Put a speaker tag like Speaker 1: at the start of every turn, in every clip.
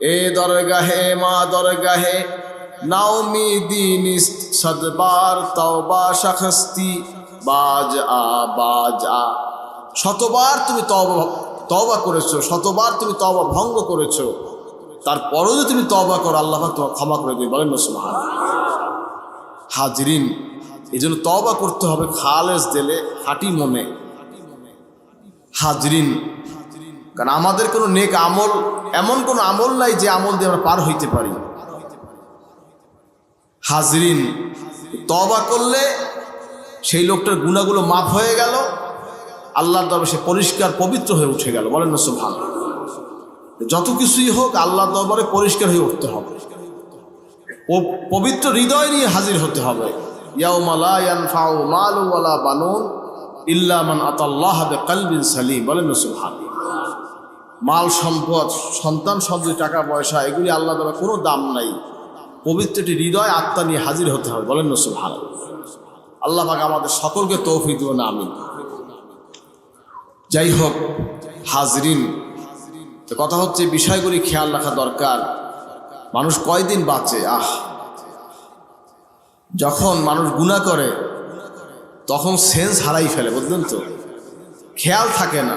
Speaker 1: এ দরগাহে, মা দরগাহে নাওমি দিন সদবার তওবা শাখস্তি, বাজ আ বাজ আ। শতবার তুমি তওবা তওবা করেছ, শতবার তুমি তওবা ভঙ্গ করেছ। তারপরেও যদি তুমি তওবা করো, আল্লাহ তোমার ক্ষমা করে দিবে। বলেন সুবহান হাজরিন এই জন্য তওবা করতে হবে খালেস দিলে খাঁটি মনে হাজরিন কারণ আমাদের কোনো নেক আমল, এমন কোনো আমল নাই যে আমল দিয়ে আমরা পার হইতে পারি। হাজরিন তবা করলে সেই লোকটার গুণাগুলো মাফ হয়ে গেল, আল্লাহর দরবারে সে পরিষ্কার, পবিত্র হয়ে উঠে গেল। বলেন না সুভান যত কিছুই হোক, আল্লাহর দরবারে পরিষ্কার হয়ে উঠতে হবে। ও পবিত্র হৃদয় নিয়ে হাজির হতে হবে। ইয়াউমালা ইয়ানফাউ মালু ওয়ালা বানুন ইল্লা মান আতাল্লাহ বিকলবিন সালিম। বলেন সুবহান মাল, সম্পদ, সন্তান সন্তান টাকা, পয়সা, এগুলি আল্লাহ দ্বারা কোনো দাম নাই। পবিত্রটি হৃদয়, আত্মা নিয়ে হাজির হতে হবে। বলেন না সুবহান আল্লাহ পাক আমাদের সকলকে তৌফিক না আমি যাই হোক হাজরিন, তো কথা হচ্ছে, বিষয়গুলি খেয়াল রাখা দরকার। মানুষ কয়দিন বাঁচে? আহ! যখন মানুষ গুণা করে, তখন সেন্স হারাই ফেলে, বুঝলেন তো? খেয়াল থাকে না।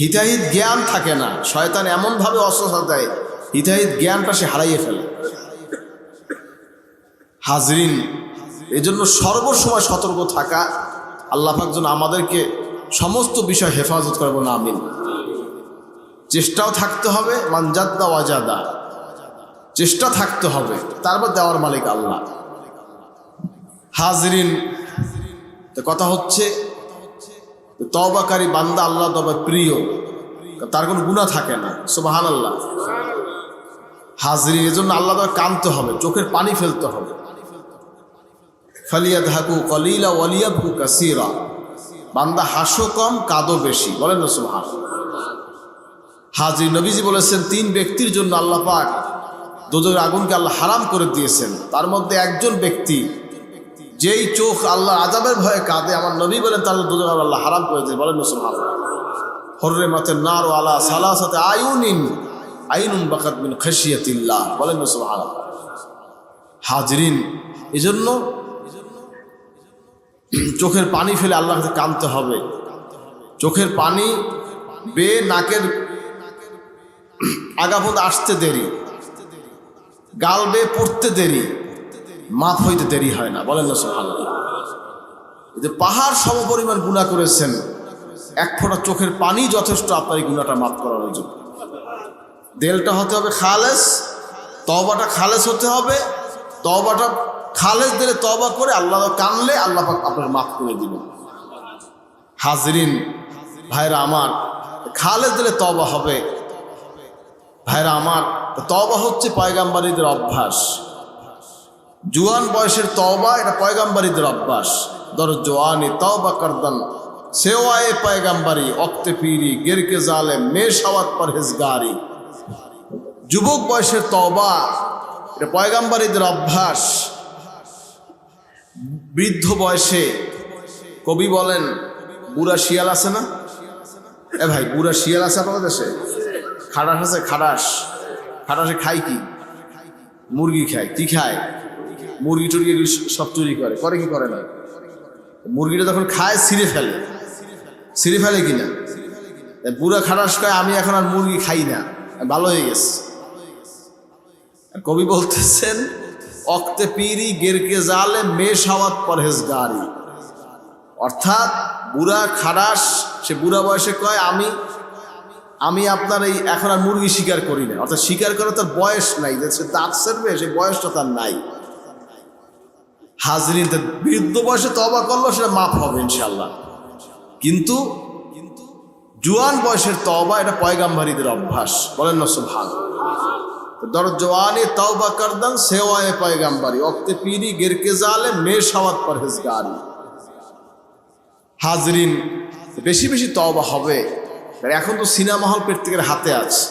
Speaker 1: হিতাহিত জ্ঞান থাকে না। শয়তান এমনভাবে অস্ত্রতা দেয়, হিতাহিত জ্ঞানটা সে হারাইয়ে ফেলে। হাজরিন, এজন্য সর্বসময় সতর্ক থাকা আল্লাহ পাক যেন আমাদেরকে সমস্ত বিষয় হেফাজত করব না আমিন। চেষ্টাও থাকতে হবে মানজাদ্দা ওয়াজাদা চেষ্টা থাকতে হবে, তারপর দেওয়ার মালিক আল্লাহ। হাজরিন, তো কথা হচ্ছে তবাকারী বান্দা আল্লাহ তবে প্রিয়, তার কোনো গুণা থাকে না সুবাহান আল্লাহ হাজরিন, এজন্য আল্লাহ তবে কানতে হবে, চোখের পানি ফেলতে হবে। ফালিয়া ধাকু কলিলা ওয়ালিয়াবু কাসিরা। বান্দা হাসো কম, কাদো বেশি, বলেন না সুবহান হাজি নবীজি বলেছেন, তিন ব্যক্তির জন্য আল্লাহ পাক দোজের আগুনকে আল্লাহ হারাম করে দিয়েছেন। তার মধ্যে একজন ব্যক্তি যেই চোখ আল্লাহ আজাবের ভয়ে কাঁদে, আমার নবী বলেন তার দুজন আল্লাহ হারাম করে দিয়ে বলেন মুসলমান হর্রে মাতে নার ও আলা সালা সাথে আয়ুনিন, আইনুন বাকাত মিন খাসিয়াতিল্লাহ বলেন মুসলমান হাজরিন, এজন্য চোখের পানি ফেলে আল্লাহ কাছে কাঁদতে হবে। চোখের পানি বে নাকের আগাপদ আসতে দেরি। গাল বে পড়তে দেরি। মাফ হইতে দেরি হয় না। বলেন না, সুবহানাল্লাহ। যে পাহাড় সমপরিমাণ গুণা করেছেন, এক ফোঁটা চোখের পানি যথেষ্ট, আপনার এই গুণাটা মাফ করার জন্য। দেলটা হতে হবে খালেস তবাটা খালেস হতে হবে। তবাটা খালেস দিলে তবা করে আল্লাহ কানলে আল্লাহ আপনার মাফ করে দিবেন। হাজরিন, ভাইরা আমার, খালেস দিলে তবা হবে। ভাইরা আমার তবা হচ্ছে পয়গাম্বারীদের অভ্যাস। জুয়ান বয়সের তবা এটা পয়গাম্বারীদের অভ্যাস। ধর, জোয়ানি তওবা করদান সেওয়ায়ে পয়গাম্বারি, অক্তে পিরি, গেরকে জালে মে সাওয়াত পরহেজগারি যুবক বয়সের তবা এটা পয়গাম্বারীদের অভ্যাস। বৃদ্ধ বয়সে, কবি বলেন, বুড়া শিয়াল আছে না? এ ভাই, বুড়া শিয়াল আছে আপনাদের দেশে? খাটাস আছে খাটাস খাটাসে খায় কি? মুরগি খায়, কি খায়? মুরগি টুরগি সব চুরি করে। করে কি করে না? মুরগিটা যখন খায়, ছিঁড়ে ফেলে। ছিঁড়ে ফেলে কি না বুড়া খাটাস কয়, আমি এখন আর মুরগি খাই না। ভালো হয়ে গেছে। কবি বলতেছেন, অক্তে পিরি গেরকে জালে, মেষ হাওয়াত পরহেজ গাড়ি অর্থাৎ বুড়া খারাস সে বুড়া বয়সে কয়, আমি আমি আপনার এই এখন আর মুরগি শিকার করি না। অর্থাৎ শিকার করে তার বয়স নাই, যে সে দাঁত সে বয়সটা তার নাই। হাজরিন বৃদ্ধ বয়সে তবা করল, সেটা মাফ হবে ইনশাল্লাহ কিন্তু কিন্তু জুয়ান বয়সের তবা এটা পয়গাম্বারীদের অভ্যাস। বলেন না সুভান দর জওয়ানি তওবা করদান, সেওয়ায়ে পয়গাম্বারি। অক্তে পিরি, গেরকে জালে মে সাওয়াত পরহেজগারি। হাজরিন, বেশি বেশি তওবা হবে। এখন তো সিনেমা হল প্রত্যেকের হাতে আছে।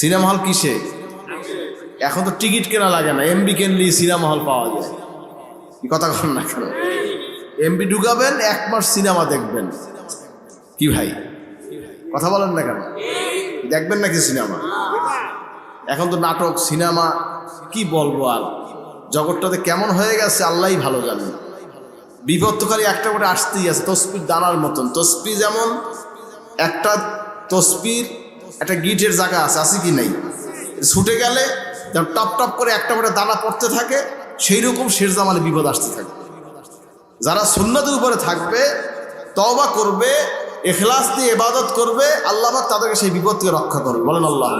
Speaker 1: সিনেমা হল কিসে? এখন তো টিকিট কেনা লাগে না। এমবি কিনলি সিনেমা হল পাওয়া যায়। কথা কন না কেন? এমবি ঢুকাবেন, এক মাস সিনেমা দেখবেন। কি ভাই? কথা বলেন না কেন? দেখবেন নাকি সিনেমা? এখন তো নাটক, সিনেমা, কি বলব আর? জগৎটাতে কেমন হয়ে গেছে, আল্লাহই ভালো তো খালি একটা করে আসতেই আছে তসপির দানার মতন। তসপি যেমন একটা তসপির একটা গিটের জায়গা আছে আছে কি নেই? ছুটে গেলে যেমন টপ টপ করে একটা করে দানা পড়তে থাকে সেই রকম শেষ জামানে বিপদ আসতে থাকবে। যারা সুন্নতের উপরে থাকবে তবা করবে এখলাস দিয়ে ইবাদত করবে আল্লাহবাক তাদেরকে সেই বিপদকে রক্ষা করবে। বলেন আল্লাহ।